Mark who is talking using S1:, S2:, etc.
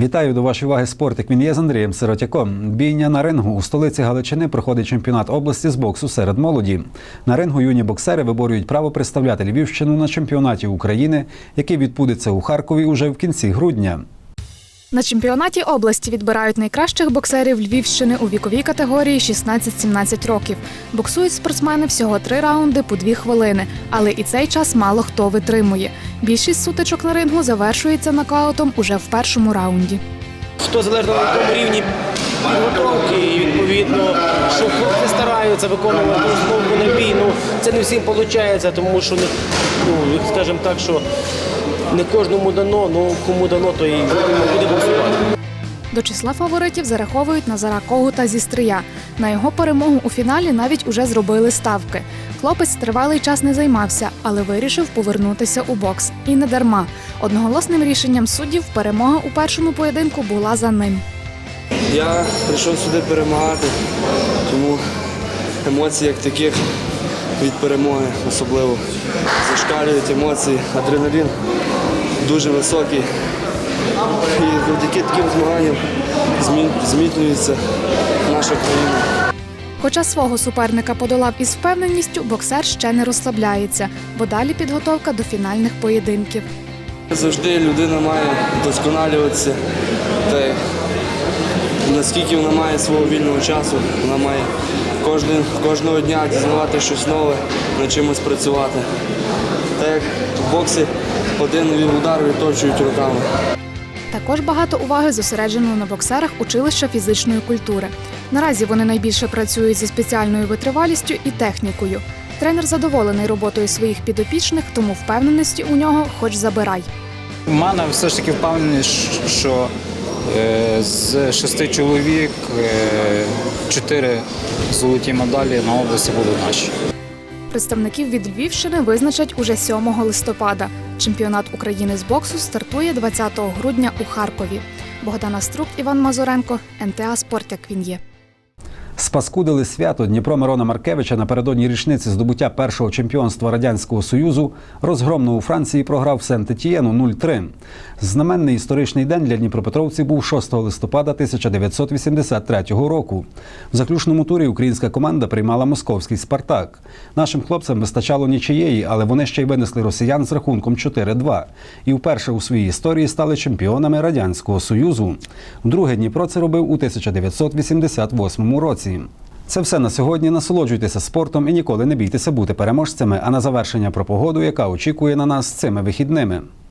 S1: Вітаю до вашої уваги спортик. Він є з Андрієм Сиротяком. Бійня на рингу у столиці Галичини проходить чемпіонат області з боксу серед молоді. На рингу юні боксери виборюють право представляти Львівщину на чемпіонаті України, який відбудеться у Харкові уже в кінці грудня.
S2: На чемпіонаті області відбирають найкращих боксерів Львівщини у віковій категорії 16-17 років. Боксують спортсмени всього три раунди по дві хвилини, але і цей час мало хто витримує. Більшість сутичок на рингу завершується нокаутом уже в першому раунді.
S3: Хто залежно на якому рівні підготовки, і відповідно, що хлопці стараються виконувати основу на бій. Ну це не всім виходить, тому що ну, скажімо так, що не кожному дано, ну кому дано, то і буде боксувати.
S2: До числа фаворитів зараховують Назара Когута зі Стрия. На його перемогу у фіналі навіть уже зробили ставки. Хлопець тривалий час не займався, але вирішив повернутися у бокс. І не дарма. Одноголосним рішенням суддів перемога у першому поєдинку була за ним.
S4: Я прийшов сюди перемагати, тому емоцій як таких від перемоги особливо зашкалюють емоції, адреналін дуже високий. І завдяки таким змаганням зміцнюється наша країна.
S2: Хоча свого суперника подолав із впевненістю, боксер ще не розслабляється, бо далі підготовка до фінальних поєдинків.
S4: Завжди людина має вдосконалюватися. Та наскільки вона має свого вільного часу, вона має кожен, кожного дня дізнавати щось нове, над чимось працювати. Так як в боксі один удар відточують руками.
S2: Також багато уваги зосереджено на боксерах училища фізичної культури. Наразі вони найбільше працюють зі спеціальною витривалістю і технікою. Тренер задоволений роботою своїх підопічних, тому впевненості у нього хоч забирай.
S5: У мене все ж таки впевненість, що з шести чоловік е, чотири золоті медалі на області будуть наші.
S2: Представників від Львівщини визначать уже 7 листопада. Чемпіонат України з боксу стартує 20 грудня у Харкові. Богдана Струк, Іван Мазуренко, НТА Спорт, як він є.
S1: Спаскудили свято Дніпро Мирона Маркевича напередодні річниці здобуття першого чемпіонства Радянського Союзу розгромно у Франції програв Сент-Етієну 0-3. Знаменний історичний день для дніпропетровців був 6 листопада 1983 року. В заключному турі українська команда приймала московський Спартак. Нашим хлопцям вистачало нічиєї, але вони ще й винесли росіян з рахунком 4-2. І вперше у своїй історії стали чемпіонами Радянського Союзу. Вдруге Дніпро це робив у 1988 році. Це все на сьогодні. Насолоджуйтеся спортом і ніколи не бійтеся бути переможцями. А на завершення про погоду, яка очікує на нас цими вихідними.